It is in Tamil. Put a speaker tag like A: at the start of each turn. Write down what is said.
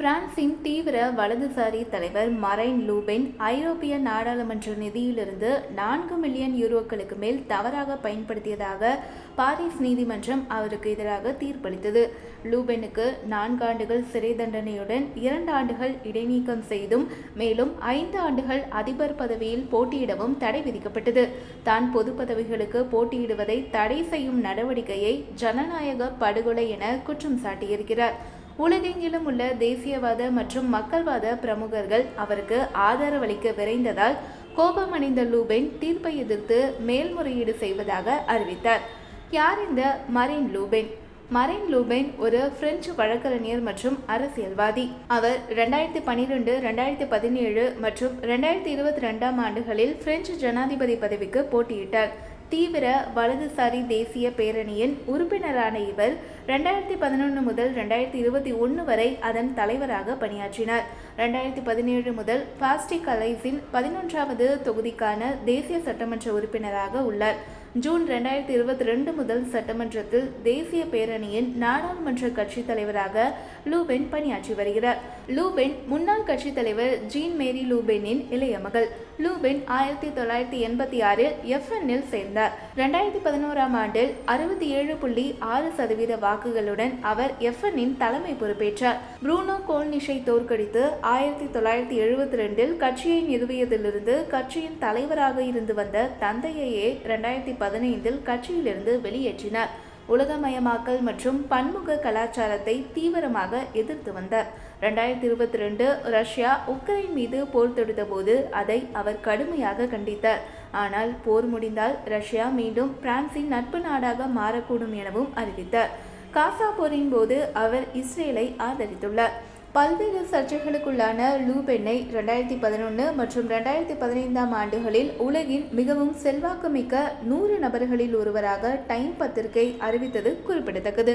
A: பிரான்சின் தீவிர வலதுசாரி தலைவர் மரைன் லூபென் ஐரோப்பிய நாடாளுமன்ற நிதியிலிருந்து நான்கு மில்லியன் யூரோக்களுக்கு மேல் தவறாக பயன்படுத்தியதாக பாரிஸ் நீதிமன்றம் அவருக்கு எதிராக தீர்ப்பளித்தது. லூபெனுக்கு நான்காண்டுகள் சிறை தண்டனையுடன் இரண்டு ஆண்டுகள் இடைநீக்கம் செய்தும் மேலும் ஐந்து ஆண்டுகள் அதிபர் பதவியில் போட்டியிடவும் தடை விதிக்கப்பட்டது. தான் பொது பதவிகளுக்கு போட்டியிடுவதை தடை செய்யும் நடவடிக்கையை ஜனநாயக படுகொலை என குற்றம் சாட்டியிருக்கிறார். உலகெங்கிலும் உள்ள தேசியவாத மற்றும் மக்கள்வாத பிரமுகர்கள் அவருக்கு ஆதரவளிக்க விரைந்ததால் கோபமடைந்த லூபென் தீர்ப்பை எதிர்த்து மேல்முறையீடு செய்வதாக அறிவித்தார். யார் இந்த Marine Le Pen? Marine Le Pen ஒரு பிரெஞ்சு வழக்கறிஞர் மற்றும் அரசியல்வாதி. அவர் ரெண்டாயிரத்தி பன்னிரெண்டு ரெண்டாயிரத்தி பதினேழு மற்றும் ரெண்டாயிரத்தி இருபத்தி ரெண்டாம் ஆண்டுகளில் பிரெஞ்சு ஜனாதிபதி பதவிக்கு போட்டியிட்டார். தீவிர வலதுசாரி தேசிய பேரணியின் உறுப்பினரான இவர் ரெண்டாயிரத்தி பதினொன்று முதல் ரெண்டாயிரத்தி இருபத்தி ஒன்று வரை அதன் தலைவராக பணியாற்றினார். ரெண்டாயிரத்தி பதினேழு முதல் பாஸ்டிக் அலைஸின் பதினொன்றாவது தொகுதிக்கான தேசிய சட்டமன்ற உறுப்பினராக உள்ளார். ஜூன் ரெண்டாயிரத்தி இருபத்தி ரெண்டு முதல் சட்டமன்றத்தில் தேசிய பேரணியின் நாடாளுமன்ற கட்சித் தலைவராக லூபென் பணியாற்றி வருகிறார். லூபென் முன்னாள் கட்சித் தலைவர் ஜீன் மேரி லூபெனின் இளைய மகள். லூபென் ஆயிரத்தி தொள்ளாயிரத்தி எண்பத்தி ஆறில் எஃப்என்னில் சேர்ந்தார். ரெண்டாயிரத்தி பதினோராம் ஆண்டில் அறுபத்தி ஏழு புள்ளி ஆறு சதவீத வாக்குகளுடன் அவர் எஃப்என்னின் தலைமை பொறுப்பேற்றார். ப்ரூனோ கோல்னிஷை தோற்கடித்து ஆயிரத்தி தொள்ளாயிரத்தி எழுபத்தி ரெண்டில் கட்சியை நிறுவியதிலிருந்து கட்சியின் தலைவராக இருந்து வந்த தந்தையையே ரெண்டாயிரத்தி பதினைந்தில் கட்சியிலிருந்து வெளியேற்றினார். உலகமயமாக்கல் மற்றும் பன்முக கலாச்சாரத்தை தீவிரமாக எதிர்த்து வந்தார். ரெண்டாயிரத்தி இருபத்தி ரெண்டு ரஷ்யா உக்ரைன் மீது போர் தொடுத்த போது அதை அவர் கடுமையாக கண்டித்தார். ஆனால் போர் முடிந்தால் ரஷ்யா மீண்டும் பிரான்சின் நட்பு நாடாக மாறக்கூடும் எனவும் அறிவித்தார். காசா போரின் போது அவர் இஸ்ரேலை ஆதரித்துள்ளார். பல்வேறு சர்ச்சைகளுக்குள்ளான லூபென்னை ரெண்டாயிரத்தி பதினொன்று மற்றும் ரெண்டாயிரத்தி பதினைந்தாம் ஆண்டுகளில் உலகின் மிகவும் செல்வாக்குமிக்க நூறு நபர்களில் ஒருவராக டைம் பத்திரிகை அறிவித்தது குறிப்பிடத்தக்கது.